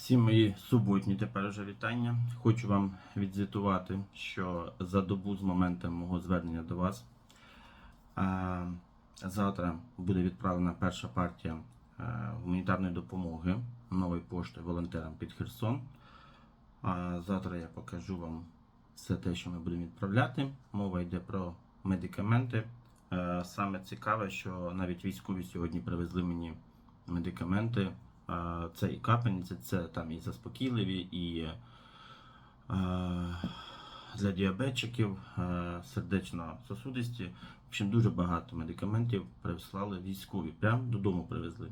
Всі мої суботні тепер вже вітання. Хочу вам відзвітувати, що за добу з моменту мого звернення до вас завтра буде відправлена перша партія е, гуманітарної допомоги нової пошти волонтерам під Херсон. Завтра я покажу вам все те, що ми будемо відправляти. Мова йде про медикаменти. Е, Саме цікаве, що навіть військові сьогодні привезли мені медикаменти. Е, Це і капельниці, це там і заспокійливі, і е, для діабетчиків, е, сердечно-сосудисті. В общем, дуже багато медикаментів прислали військові. Прямо додому привезли.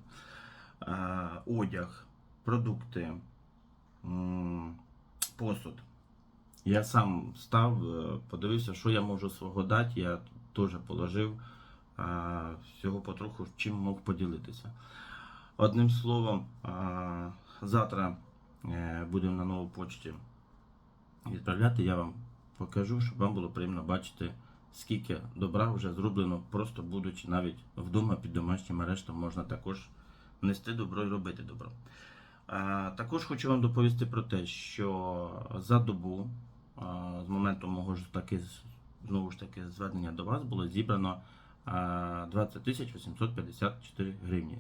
Одяг, продукти, посуд. Я сам став, подивився, що я можу свого дати. Я теж положив всього потроху, чим мог поділитися. Одним словом, завтра е, будемо на новій почті відправляти. Я вам покажу, щоб вам було приємно бачити, скільки добра вже зроблено, просто будучи навіть вдома під домашнім арештом, можна також нести добро і робити добро. Також хочу вам доповісти про те, що за добу, з моменту мого ж таки знову ж таки звернення до вас, було зібрано е, 20 854 гривні.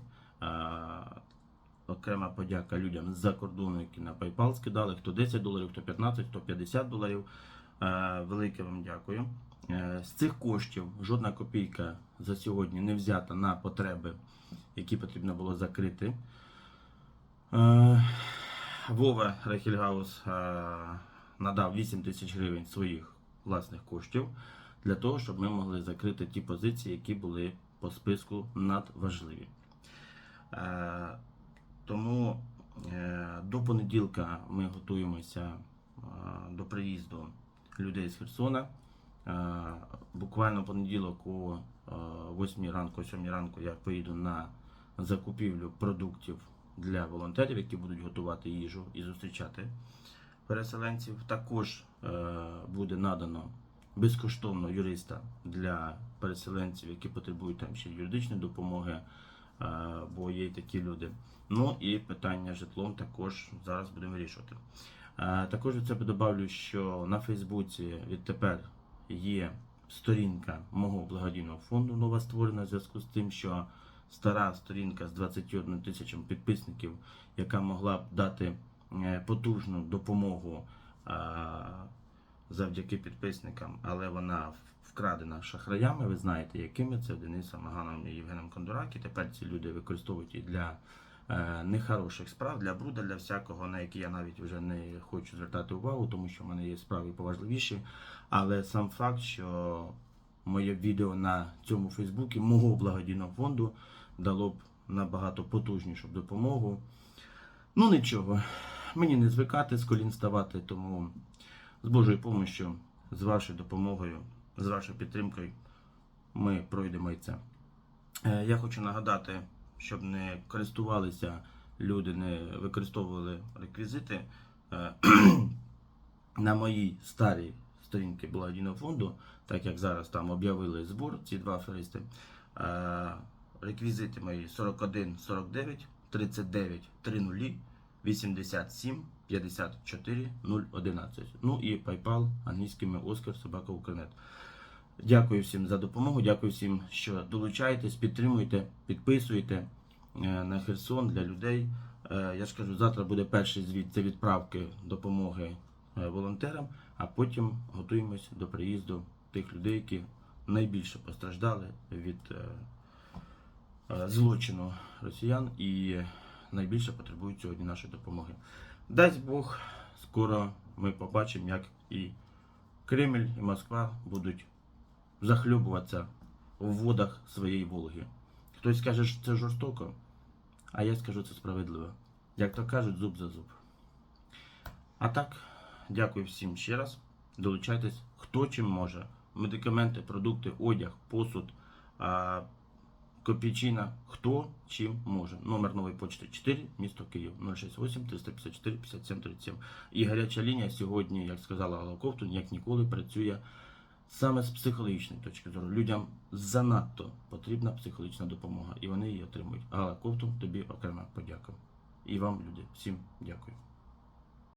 Окрема подяка людям з-за кордону, які на PayPal скидали, хто 10 доларів, хто 15, хто 50 доларів. Велике вам дякую. Е, З цих коштів жодна копійка за сьогодні не взята на потреби, які потрібно було закрити. Е, Вова Рахільгаус е, надав 8 тисяч гривень своїх власних коштів для того, щоб ми могли закрити ті позиції, які були по списку надважливі. Е, Тому е, до понеділка ми готуємося е, до приїзду людей з Херсона. Буквально понеділок о 8 ранку, о 7 ранку я поїду на закупівлю продуктів для волонтерів, які будуть готувати їжу і зустрічати переселенців. Також буде надано безкоштовно юриста для переселенців, які потребують там ще юридичної допомоги, бо є й такі люди. Ну і питання житлом також зараз будемо вирішувати. Е, Також від себе добавлю, що на Фейсбуці відтепер є сторінка мого благодійного фонду нова створена в зв'язку з тим, що стара сторінка з 21 тисячами підписників, яка могла б дати е, потужну допомогу е, завдяки підписникам, але вона вкрадена шахраями. Ви знаєте, якими це Денисом Аганом і Євгеном Кондоракі. Тепер ці люди використовують її для е, нехороших справ, для бруда, для всякого, на які я навіть вже не хочу звертати увагу, тому що в мене є справи поважливіші. Але сам факт, що моє відео на цьому Фейсбуці мого благодійного фонду дало б набагато потужнішу допомогу. Ну нічого, мені не звикати з колін ставати, тому з Божою допомогою, з вашою допомогою, з вашою підтримкою ми пройдемо і це. Е, Я хочу нагадати, щоб не користувалися люди, не використовували реквізити. е, На моїй старій сторінці благодійного фонду, так як зараз там об'явили збор, ці два аферисти, е, реквізити мої 41 49 39 30 87 54 011. Ну і PayPal англійськими Оскар Собака Укрнет. Дякую всім за допомогу. Дякую всім, що долучаєтесь, підтримуєте, підписуєте е, на Херсон для людей. Е, Я ж кажу, завтра буде перший звіт це відправки допомоги е, волонтерам, а потім готуємось до приїзду тих людей, які найбільше постраждали від злочину росіян і найбільше потребують сьогодні нашої допомоги. Дасть Бог, скоро ми побачимо, як і Кремль, і Москва будуть захльобуватися в водах своєї Волги. Хтось каже, що це жорстоко, а я скажу це справедливо. Як то кажуть, зуб за зуб. А так, дякую всім ще раз. Долучайтесь, хто чим може. Медикаменти, продукти, одяг, посуд, копійчина, хто чим може. Номер нової почти 4, місто Київ 068 354 57 37. І гаряча лінія сьогодні, як сказала Алла Ковтун, як ніколи працює саме з психологічної точки зору. Людям занадто потрібна психологічна допомога, і вони її отримують. Алла Ковтун, тобі окрема подяка. і вам, люди. Всім дякую.